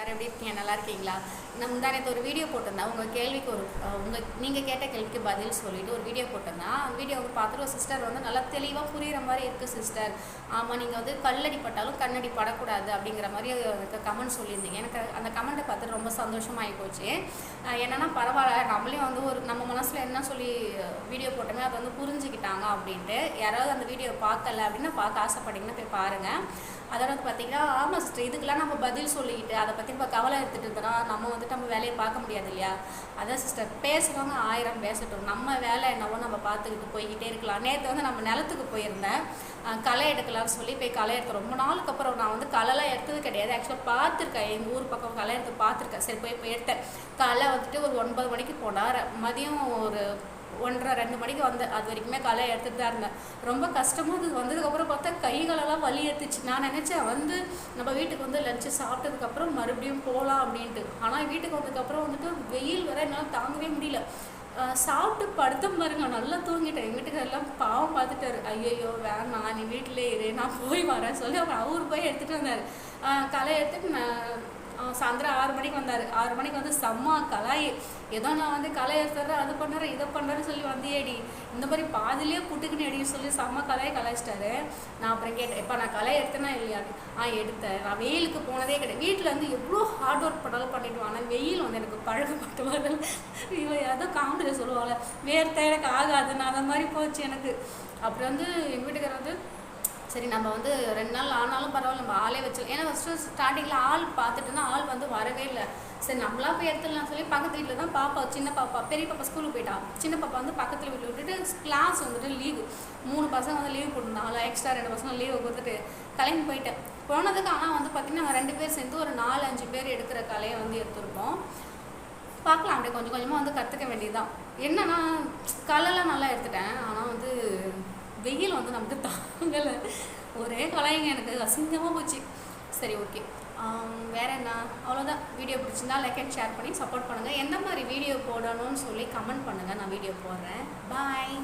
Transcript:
எல்லோரும் எப்படி இருக்கீங்க? நல்லா இருக்கீங்களா? நான் முந்தானத்து ஒரு வீடியோ போட்டிருந்தேன் உங்கள் கேள்விக்கு ஒரு உங்கள் நீங்கள் கேட்ட கேள்விக்கு பதில் சொல்லிவிட்டு ஒரு வீடியோ போட்டிருந்தேன் அந்த வீடியோ பார்த்துட்டு ஒரு சிஸ்டர் வந்து நல்லா தெளிவாக புரிகிற மாதிரி இருக்குது சிஸ்டர் ஆமாம் நீங்கள் வந்து கல்லடி பட்டாலும் கண்ணடி படக்கூடாது அப்படிங்கிற மாதிரி எனக்கு கமெண்ட் சொல்லியிருந்தீங்க. எனக்கு அந்த கமெண்ட்டை பார்த்துட்டு ரொம்ப சந்தோஷமாகி போச்சு. என்னென்னா பரவாயில்ல நம்மளே வந்து ஒரு நம்ம மனசில் என்ன சொல்லி வீடியோ போட்டோமே அதை வந்து புரிஞ்சுக்கிட்டாங்க அப்படின்ட்டு. யாராவது அந்த வீடியோ பார்க்கல அப்படின்னா பார்க்க ஆசைப்பட்டீங்கன்னா போய் பாருங்கள் அதோட வந்து பார்த்தீங்கன்னா ஆமாம் சிஸ்டர் இதுக்கெல்லாம் நம்ம பதில் சொல்லிக்கிட்டு அதை பற்றி இப்போ கவலை எடுத்துகிட்டு இருந்தோம்னா நம்ம வந்துட்டு நம்ம வேலையை பார்க்க முடியாது இல்லையா? அதான் சிஸ்டர் பேசுகிறவங்க ஆயிரம் பேசட்டும். நம்ம வேலை என்னவோ நம்ம பார்த்துக்கிட்டு போய்கிட்டே இருக்கலாம். நேற்று வந்து நம்ம நிலத்துக்கு போயிருந்தேன். களை எடுக்கலாம்னு சொல்லி போய் களை எடுத்து ரொம்ப நாளுக்கு அப்புறம் நான் வந்து களைலாம் எடுத்தது கிடையாது. ஆக்சுவலாக பார்த்துருக்கேன். எங்கள் ஊர் பக்கம் களை எடுத்து பார்த்துருக்கேன். சரி போய் போய் எடுத்தேன். களை வந்துட்டு ஒரு ஒன்பது மணிக்கு போனால் மதியம் ஒரு ஒன்றரை ரெண்டு மணிக்கு வந்து அது வரைக்குமே களை எடுத்துட்டு தான் இருந்தேன். ரொம்ப கஷ்டமாக அது வந்ததுக்கப்புறம் பார்த்தா கைகளெல்லாம் வலி எடுத்துச்சு. நான் நினச்சேன் வந்து நம்ம வீட்டுக்கு வந்து லஞ்சு சாப்பிட்டதுக்கப்புறம் மறுபடியும் போகலாம் அப்படின்ட்டு. ஆனால் வீட்டுக்கு வந்ததுக்கப்புறம் வந்துட்டு வெயில் வர என்னால் தாங்கவே முடியல. சாப்பிட்டு படுத்த பாருங்க. நல்லா தூங்கிட்டேன். எங்கள் வீட்டுக்காரெல்லாம் பாவம் பார்த்துட்டாரு. ஐயையோ வேணாம் நீ வீட்டிலே இரு. நான் போய் வரேன் சொல்லி அவர் அவர் போய் எடுத்துகிட்டு வந்தார். களை எடுத்துட்டு நான் சாயந்தரம் ஆறு மணிக்கு வந்தார். ஆறு மணிக்கு வந்து செம்ம கலாய். ஏதோ நான் வந்து களை எடுத்துறேன் அது பண்ணுறேன் இதை பண்ணுறேன்னு சொல்லி வந்தேடி இந்த மாதிரி பாதிலேயே புட்டுக்குன்னு அடின்னு சொல்லி செம்ம கலையை கலாய்ச்சிட்டாரு. நான் அப்புறம் கேட்டேன் இப்போ நான் களை எடுத்தேனா இல்லையா? ஆ எடுத்தேன். நான் வெயிலுக்கு போனதே கிடையாது. வீட்டில் வந்து எவ்வளோ ஹார்ட் ஒர்க் பண்ணாலும் பண்ணிட்டு ஆனால் வெயில் வந்து எனக்கு பழக்கப்பட்ட இவன் ஏதோ காமெடியில் சொல்லுவாங்கல்ல வேர்த்த எனக்கு நான் அந்த மாதிரி போச்சு எனக்கு. அப்புறம் வந்து எங்கள் வீட்டுக்காரர் வந்து சரி நம்ம வந்து ரெண்டு நாள் ஆனாலும் பரவாயில்ல நம்ம ஆளே வச்சிடலாம் ஏன்னா ஃபஸ்ட்டு ஸ்டார்டிங்கில் ஆள் பார்த்துட்டு ஆள் வந்து வரவே இல்லை. சரி நம்மளா போய் எடுத்துடலாம் சொல்லி பக்கத்து வீட்டில் தான் பாப்பா சின்ன பாப்பா பெரிய பாப்பா ஸ்கூலுக்கு போயிட்டா. சின்ன பாப்பா வந்து பக்கத்தில் வீட்டில் விட்டுட்டு கிளாஸ் வந்துட்டு லீவு மூணு பசங்க வந்து லீவ் போட்டிருந்தாங்க எக்ஸ்ட்ரா ரெண்டு பசங்க லீவு கொடுத்துட்டு கிளம்பி போயிட்டேன். போனதுக்கு ஆனால் வந்து பார்த்திங்கன்னா நாங்கள் ரெண்டு பேர் சேர்ந்து ஒரு நாலு அஞ்சு பேர் எடுக்கிற கலையை வந்து எடுத்திருப்போம் பார்க்கலாம் அப்படியே கொஞ்சம் கொஞ்சமாக வந்து கற்றுக்க வேண்டியதுதான். என்னன்னா கலெல்லாம் நல்லா எடுத்துட்டேன். ஆனால் வந்து வெயில் வந்து நமக்கு தாங்கலை. ஒரே கலைங்க எனக்கு. அசிங்கமாக போச்சு. சரி ஓகே வேறு என்ன? அவ்வளோதான் வீடியோ பிடிச்சிருந்தா லைக் அண்ட் ஷேர் பண்ணி சப்போர்ட் பண்ணுங்கள் எந்த மாதிரி வீடியோ போடணும்னு சொல்லி கமெண்ட் பண்ணுங்கள் நான் வீடியோ போடுறேன். பாய்